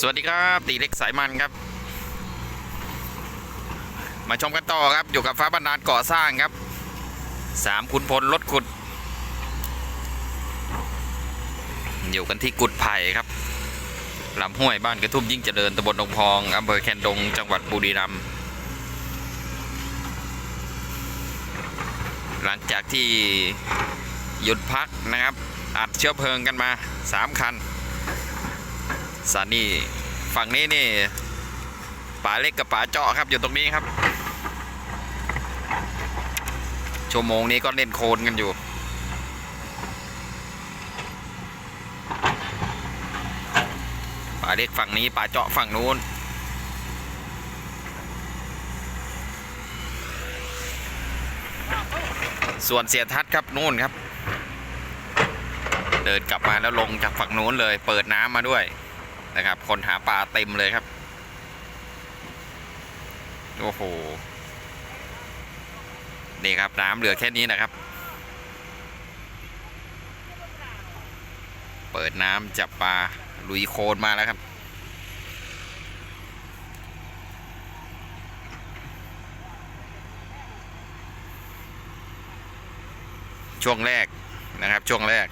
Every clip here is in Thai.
สวัสดีครับตีเล็กสายมันครับ มาชมกันต่อครับอยู่กับฟ้าบรรดาลก่อสร้างครับสามขุนพลรถขุด อยู่กันที่กุดไผ่ครับลำห้วยบ้านกระทุ่มยิ่งเจริญตำบลดงพองอำเภอแคนดง จังหวัดบุรีรัมย์หลังจากที่หยุดพักนะครับ อัดเชื้อเพลิงกันมาสามคัน สานี่ฝั่งนี้นี่ป๋าเล็กกับป๋าเจาะครับอยู่ตรงนี้ครับ ชั่วโมงนี้ก็เล่นโคลนกันอยู่ป๋าเล็กฝั่งนี้ป๋าเจาะฝั่งนู้นส่วนเสียทัศน์ครับนู่นครับ เดินกลับมาแล้วลงจากฝั่งนู้นเลย เปิดน้ำมาด้วย นะครับ คนหาปลาเต็มเลยครับ โอ้โห นี่ครับน้ำเหลือแค่นี้นะครับ เปิดน้ำจับปลาลุยโคลนมาแล้วครับช่วงแรกนะครับช่วงแรก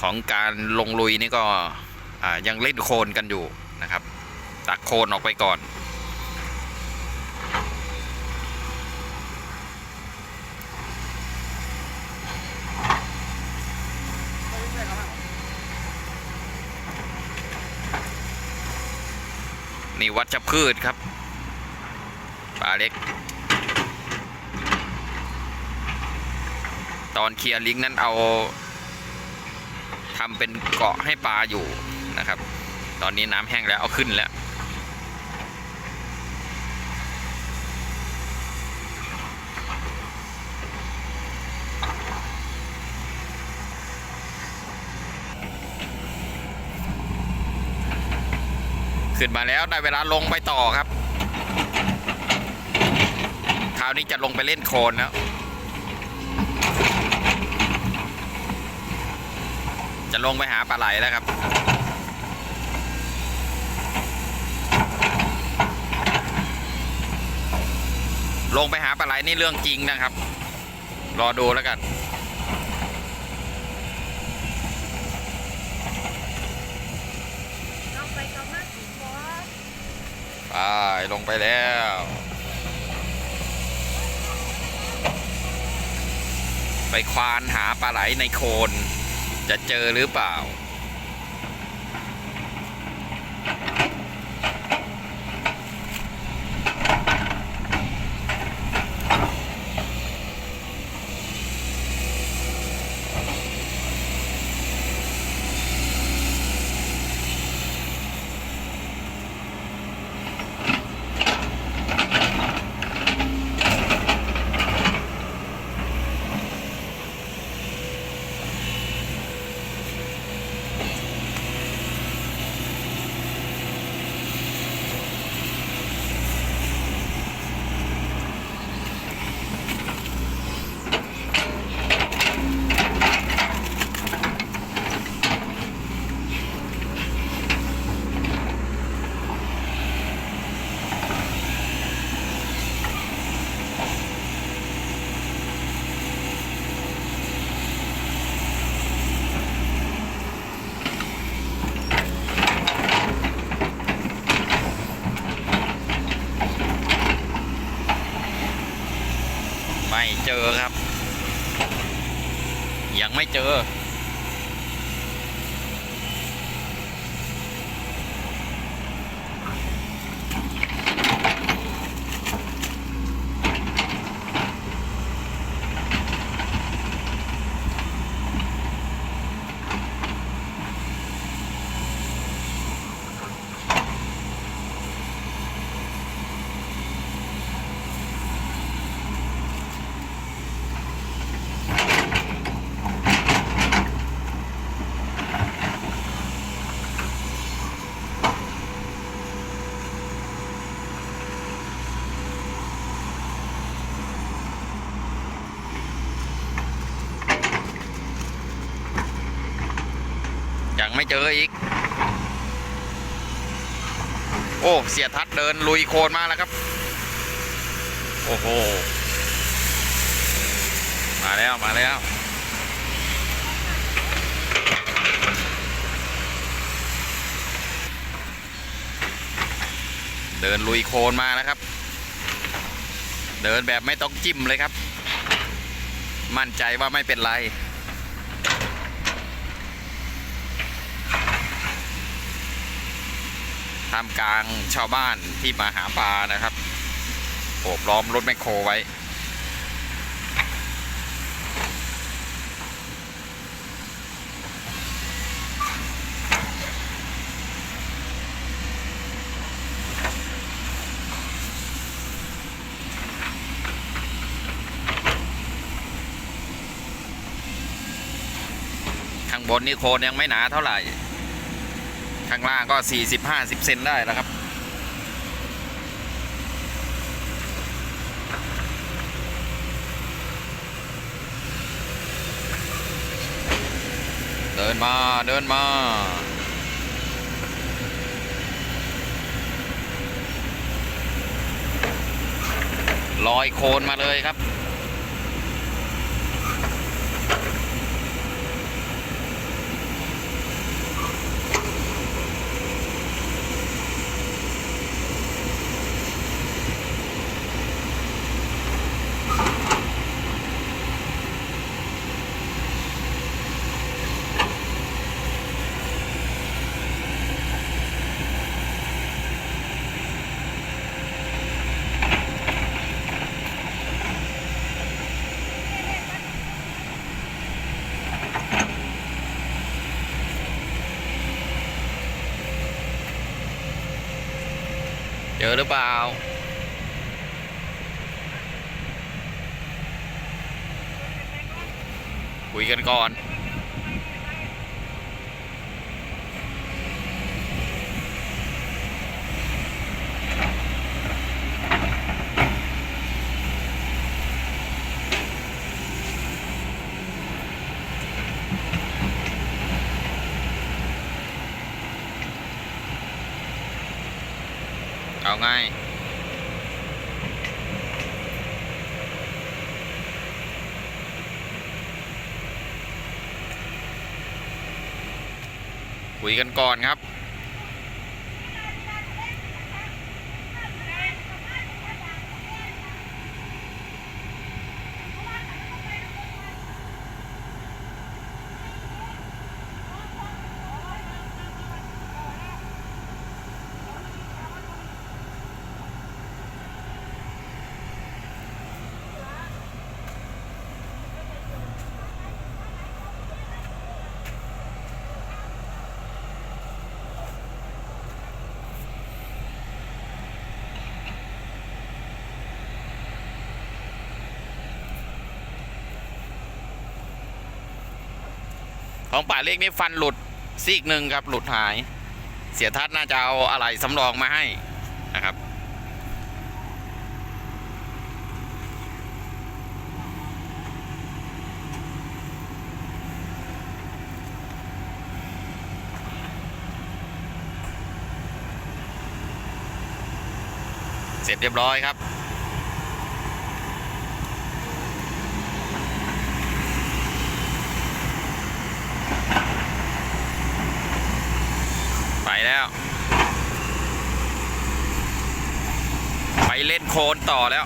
ของการลงลุยนี่ก็ ยังเล่นโคลนกันอยู่นะครับ ตักโคลนออกไปก่อน นี่วัชพืชครับปลาเล็ก ตอนเคลียร์ลิงนั้นเอาทำเป็นเกาะให้ปลาอยู่ นะครับ ตอนนี้น้ำแห้งแล้วเอาขึ้นแล้วขึ้นมาแล้วได้เวลาลงไปต่อครับ คราวนี้จะลงไปเล่นโคลนแล้วจะลงไปหาปลาไหลแล้วครับ ลงไปหาปลาไหลนี่เรื่องจริงนะครับ รอดูแล้วกัน ไปกับมาสิบอสไปลงไปแล้วไปควานหาปลาไหลในโคน จะเจอหรือเปล่า เจอ งไม่เจออีก โอ้เสียทัดเดินลุยโคลนมาแล้วครับ โอ้โห มาแล้วมาแล้วเดินลุยโคลนมาแล้วครับ เดินแบบไม่ต้องจิ้มเลยครับ มั่นใจว่าไม่เป็นไร ท่ามกลางชาวบ้านที่มาหาปลานะครับโอบล้อมรถแมคโครไว้ ข้างบนนี่โคนยังไม่หนาเท่าไหร่ ข้างล่างก็ 40-50 เซนได้แล้วครับ เดินมาเดินมาลอยโคลนมาเลยครับ อหรือเปล่า คุยกันก่อน คุยกันก่อนครับ ของป่าเล็กนี่ฟันหลุดซีกหนึ่งครับหลุดหาย เสียทัศน์น่าจะเอาอะไรสำรองมาให้นะครับ เสร็จเรียบร้อยครับ ไปแล้ว ไปเล่นโคลน ต่อแล้ว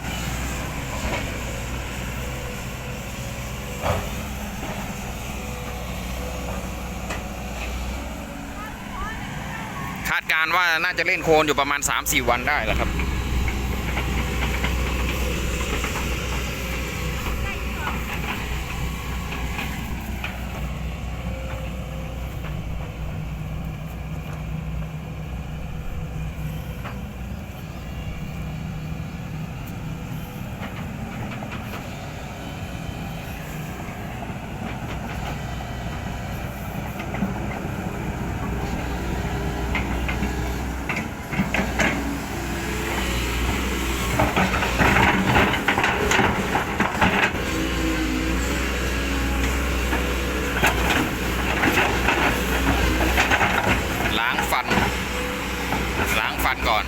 คาดการณ์ว่าน่าจะเล่นโคลนอยู่ประมาณ 3-4 วันได้แล้วครับ เก่อน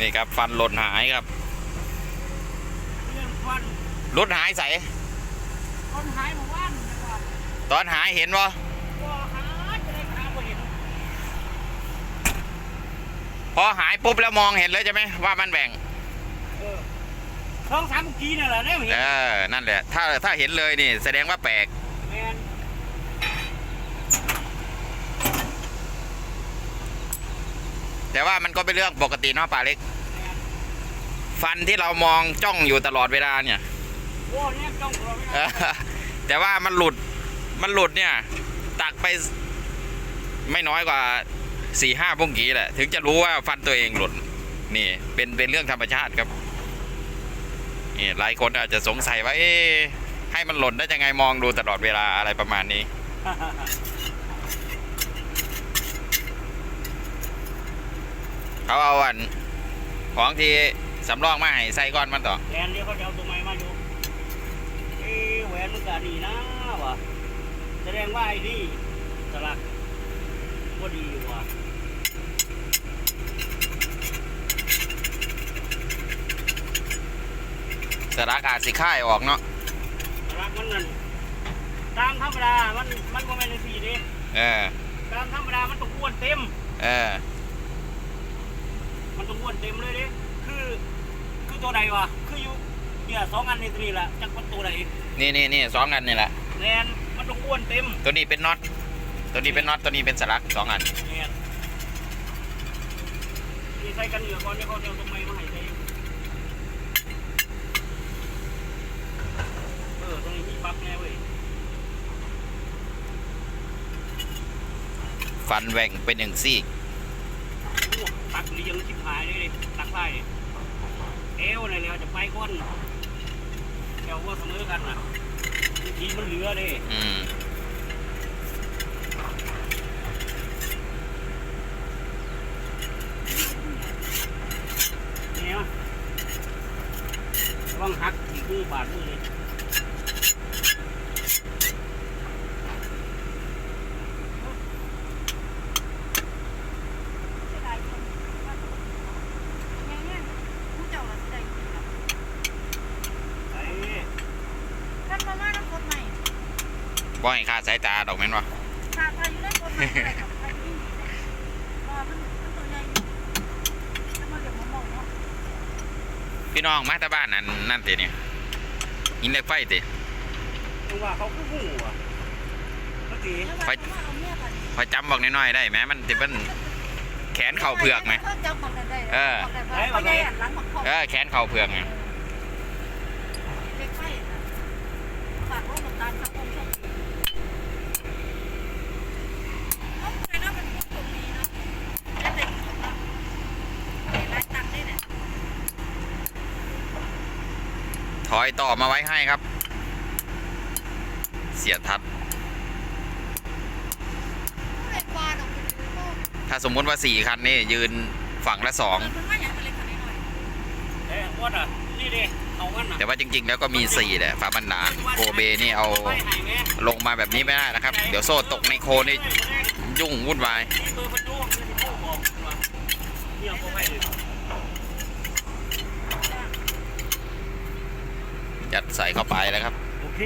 นี่ครับฟันหล่นหายครับเรื่องควันรถหายใสคนหายหมู่บ้านนะครับตอนหายเห็นบ่ว่าหาจะได้หาบ่เห็นพอหายปุ๊บแล้วมองเห็นเลยใช่ไหมว่ามันแบ่งเออสองสามกีนั่นแหละเนี่ยเห็น เออนั่นแหละ ถ้าถ้าเห็นเลยนี่แสดงว่าแปลก แต่ว่ามันก็เป็นเรื่องปกติเนาะป่าเล็ก ฟันที่เรามองจ้องอยู่ตลอดเวลาเนี่ยโอ้เนี่ยจ้องรอไม่เอได้อแต่ว่ามันหลุดมันหลุดเนี่ย ตักไปไม่น้อยกว่าสี่ห้าปุ้งกีแหละ ถึงจะรู้ว่าฟันตัวเองหลุด นี่เป็นเป็นเรื่องธรรมชาติครับนี่หลายคนอาจจะสงสัยว่า เอ๊ให้มันหล่นได้ยังไงมองดูตลอดเวลาอะไรประมาณนี้ เขาเอาอันของที่สำรองมาให้ใส่ก้อนมันต่อแลนเดียวเขาจะเอาตัวใหม่มาอยู่เอ้แหวนมันก็ดีนะวะแสดงว่าไอ้นี่สลักก็ดีว่ะสระอาจสิค่ายออกเนาะสลักมันนั่นตามธรรมดามันมันก็ไม่ในสีนี้เออตามธรรมดามันต้องอ้วนเต็ม เออ มันต้องอ้วนเต็มเลยดิคือคือตัวใดวะคืออยู่เนี่ยสองอันในตัวนี้แหละจักมันตัวใดนี่นี่นี่สองอันนี่แหละแนนมันต้องอ้วนเต็มตัวนี้เป็นน็อตตัวนี้เป็นน็อตตัวนี้เป็นสลักสองอันแนนนี่ใส่กันเหนือก่อนเดี๋ยวเขาจะเอาตรงไม้มาให้ใส่เออตรงนี้มีปลั๊กแน่เว้ยฟันแหว่งเป็นหนึ่งซี่โอ้ ตักเรียงชิบหายเลยดิตักไส้ดิเอวในแล้วจะไปก้นแถวว่าเสมอกันน่ะบางทีมันเหลือเด้อืมเนี่ยระวังหักอีกมือบาดมือเลย เสียดายจังว่าอย่างเงี้ยผู้เจ้าละเสียดายจริงๆนะ ไอ้ ท่านมาม่าน้ำกดใหม่ บ่ให้ขาดสายตาดอกแม่นวะขาดพายุได้กดใหม่เท่าไหร่กับพายุนี่ว่ามันมันตัวใหญ่อยู่แล้วมาเดี๋ยวมามองเนาะพี่น้องมาแตาบ้านนั่นนั่นติเนี่ยหินเหล็กไฟติตรงว่าเขาคือหูอะเมื่อกี้แล้วว่าเขามาเอาเมียกันพอจำบอกน้อยๆได้ไหมมันติเป็นแขนเข่าเผือกไหมเขาจำของกันได้เออบอกได้ว่าเขาใหญ่หันหลังของเขาเออแขนเข่าเผือกไงเล็กไฟน่ะฝากลูกกับตาลสักองค์โชคดีเอาไปเนาะเป็นผู้โชคดีเนาะได้แต่ของเราได้หลายตังค์ได้เนี่ย ถ อยต่อมาไว้ให้ครับ เสียทัดเล็กกว่าดอกเป็นโลกถ้าสมมุติว่าสี่คันนี่ยืนฝั่งละสองเมันว่าอย่างเป็นเล็กขนาดนี้หน่อยเอ้ยอ้วนอะนี่ดิเอากันน่ะแต่ว่าจริง ๆ แล้วก็มีสี่แหละฝาบันดาลโกเบนี่เอาไปไหนแม่ลงมาแบบนี้ไม่ได้นะครับ เดี๋ยวโซ่ตกในโคนนี่ยุ่งวุ่นวาย มีเบอร์ประตูมีโทรบอกว่าเนี่ยพวกให้เลย ยัดใส่เข้าไปแล้วครับ โอเค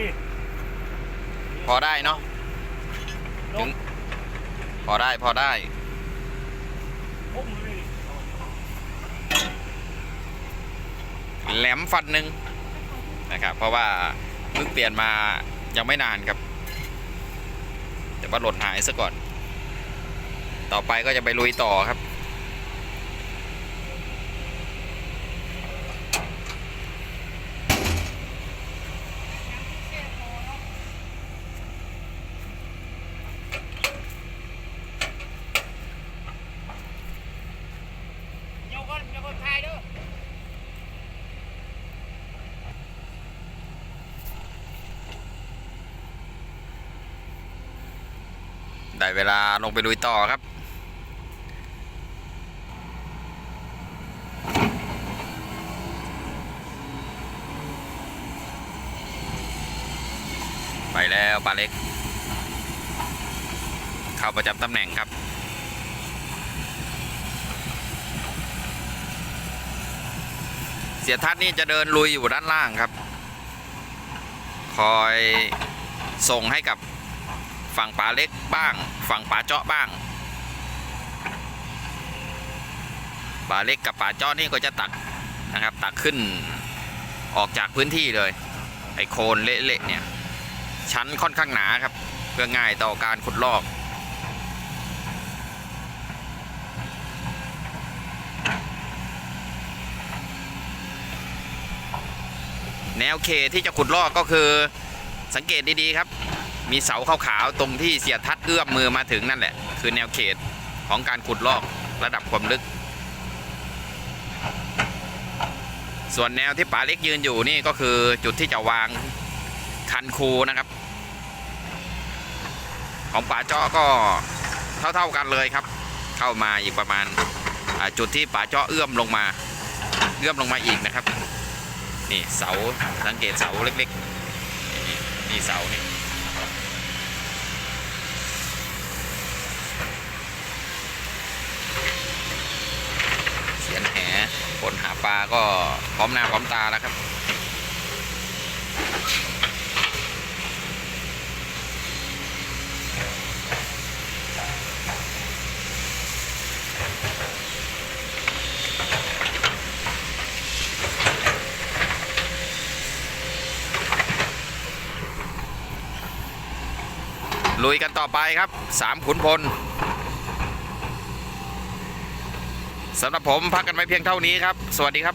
พอได้เนาะถึงพอได้พอได้ แหลมฟันหนึ่งนะครับเพราะว่าเพิ่งเปลี่ยนมายังไม่นานครับ แต่ว่าหล่นหายซะก่อน ต่อไปก็จะไปลุยต่อครับ ได้เวลาลงไปลุยต่อครับ ไปแล้วปลาเล็ก เข้าประจำตำแหน่งครับเสียทัศน์นี่จะเดินลุยอยู่ด้านล่างครับ คอยส่งให้กับ ฝั่งป่าเล็กบ้าง ฝั่งป่าเจาะบ้างป่าเล็กกับป่าเจาะนี่ก็จะตักนะครับตักขึ้นออกจากพื้นที่เลย ไอ้โคลนเละๆเนี่ยชั้นค่อนข้างหนาครับ เพื่อง่ายต่อการขุดลอกแนวเขตที่จะขุดลอกก็คือสังเกตดีๆครับ มีเสาขาวๆตรงที่เสียทัดเอื้อมมือมาถึงนั่นแหละ คือแนวเขตของการขุดลอกระดับความลึก ส่วนแนวที่ป๋าเล็กยืนอยู่นี่ก็คือจุดที่จะวางคันคูนะครับ ของป๋าเจาะก็เท่าๆกันเลยครับ เข้ามาอีกประมาณจุดที่ป๋าเจาะเอื้อมลงมา เอื้อมลงมาอีกนะครับ นี่เสาสังเกตเสาเล็กๆนี่นี่เสานี่เสียนแห คนหาปลาก็พร้อมหน้าพร้อมตาแล้วครับ ลุยกันต่อไปครับสามขุนพล สำหรับผมพักกันไปเพียงเท่านี้ครับ สวัสดีครับ